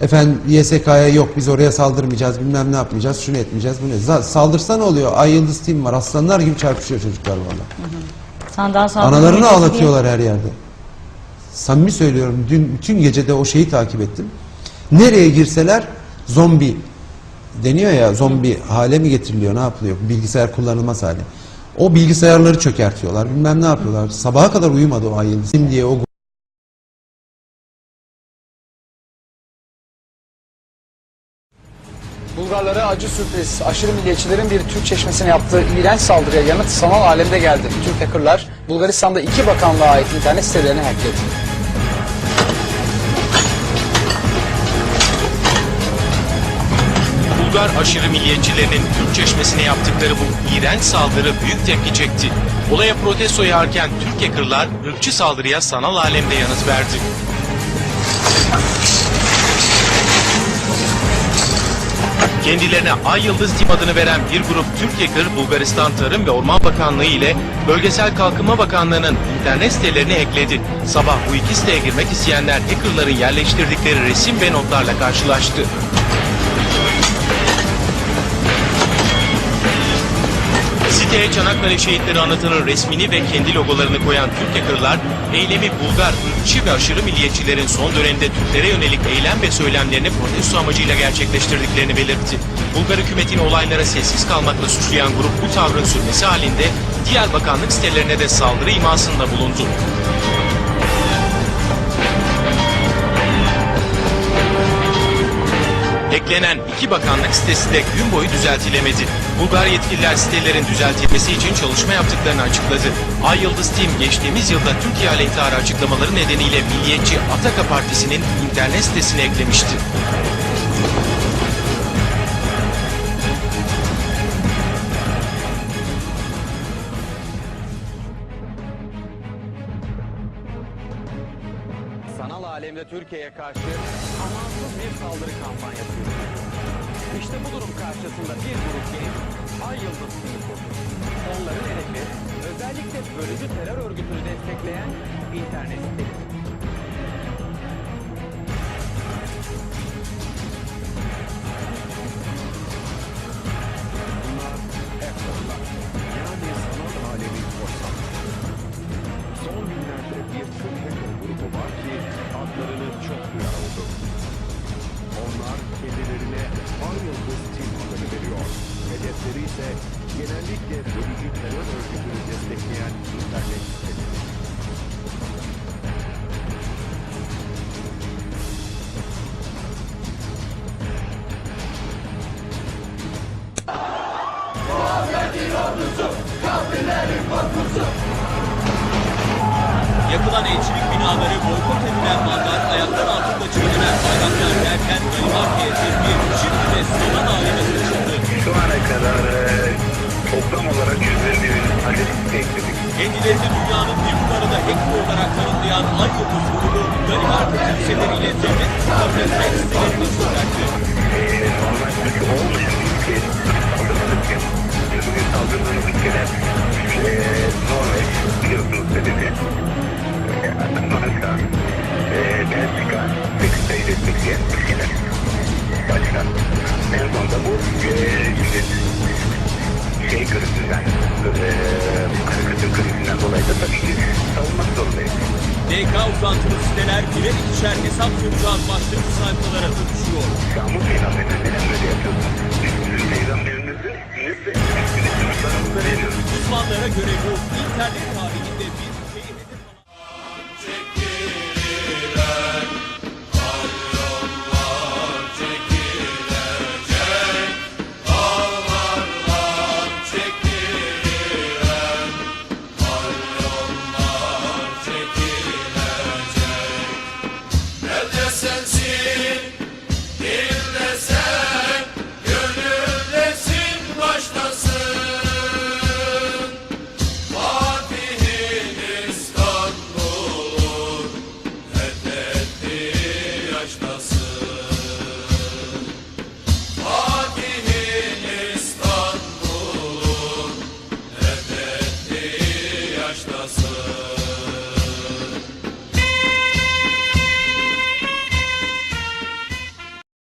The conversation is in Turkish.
Efendim YSK'ya yok biz oraya saldırmayacağız bilmem ne yapmayacağız şunu etmeyeceğiz bu ne. Saldırsa ne oluyor? Ay Yıldız Team var aslanlar gibi çarpışıyor çocuklar valla. Analarını diye- ağlatıyorlar her yerde. Samimi söylüyorum dün bütün gecede o şeyi takip ettim. Nereye girseler zombi deniyor ya zombi hale mi getiriliyor ne yapılıyor bilgisayar kullanılmaz hale. O bilgisayarları çökertiyorlar bilmem ne yapıyorlar. Sabaha kadar uyumadı o ay Yıldız Team diye o Bulgarlara acı sürpriz. Aşırı milliyetçilerin bir Türk çeşmesine yaptığı iğrenç saldırıya yanıt sanal alemde geldi. Türk hackerlar Bulgaristan'da iki bakanlığa ait internet sitelerini hackledi. Bulgar aşırı milliyetçilerinin Türk çeşmesine yaptıkları bu iğrenç saldırı büyük tepki çekti. Olaya protesto yağarken Türk hackerlar ırkçı saldırıya sanal alemde yanıt verdi. Kendilerine Ay Yıldız Team adını veren bir grup Türk hacker Bulgaristan Tarım ve Orman Bakanlığı ile Bölgesel Kalkınma Bakanlığı'nın internet sitelerini hackledi. Sabah bu iki siteye girmek isteyenler hackerların yerleştirdikleri resim ve notlarla karşılaştı. Siteye Çanakkale şehitleri anıtının resmini ve kendi logolarını koyan Türk hackerlar, eylemi Bulgar, ırkçı ve aşırı milliyetçilerin son dönemde Türklere yönelik eylem ve söylemlerini protesto amacıyla gerçekleştirdiklerini belirtti. Bulgar hükümetini olaylara sessiz kalmakla suçlayan grup bu tavrın sürmesi halinde diğer bakanlık sitelerine de saldırı imasında bulundu. Eklenen iki bakanlık sitesi de gün boyu düzeltilemedi. Bulgar yetkililer sitelerin düzeltilmesi için çalışma yaptıklarını açıkladı. Ay Yıldız Team geçtiğimiz yılda Türkiye aleyhtarı açıklamaları nedeniyle milliyetçi Ataka Partisi'nin internet sitesine eklemişti. Sanal alemde Türkiye'ye karşı amansız bir saldırı kampanyası. İşte bu durum karşısında bir grup genç Ay Yıldız kurdu. Onların hedefi özellikle bölücü terör örgütünü destekleyen internet siteleri. Yakılan elçilik binaları, boykot edilen mallar, ayaklar altında çiğnenen bayraklar derken Danimarka'ya tedbir şimdi de sanal aleme taşındı. Şu ana kadar e, toplam olarak 150 bin adet ekledik. Kendilerini dünyanın bir numarada hacker olarak tanımlayan Ay Yıldız grubu Danimarka kimseleriyle devlet kurumlarına tek sitelerini çökertti. E, normal Türkiye olmayan DK uzantılı siteler birer ikişer hesap soracağın başlık sayfalara dönüşüyor. Peygamberine neden böyle yapıyorsun? Bizim peygamberimizi nefret çocuklarımıza veriyoruz. Uzmanlara göre bu internet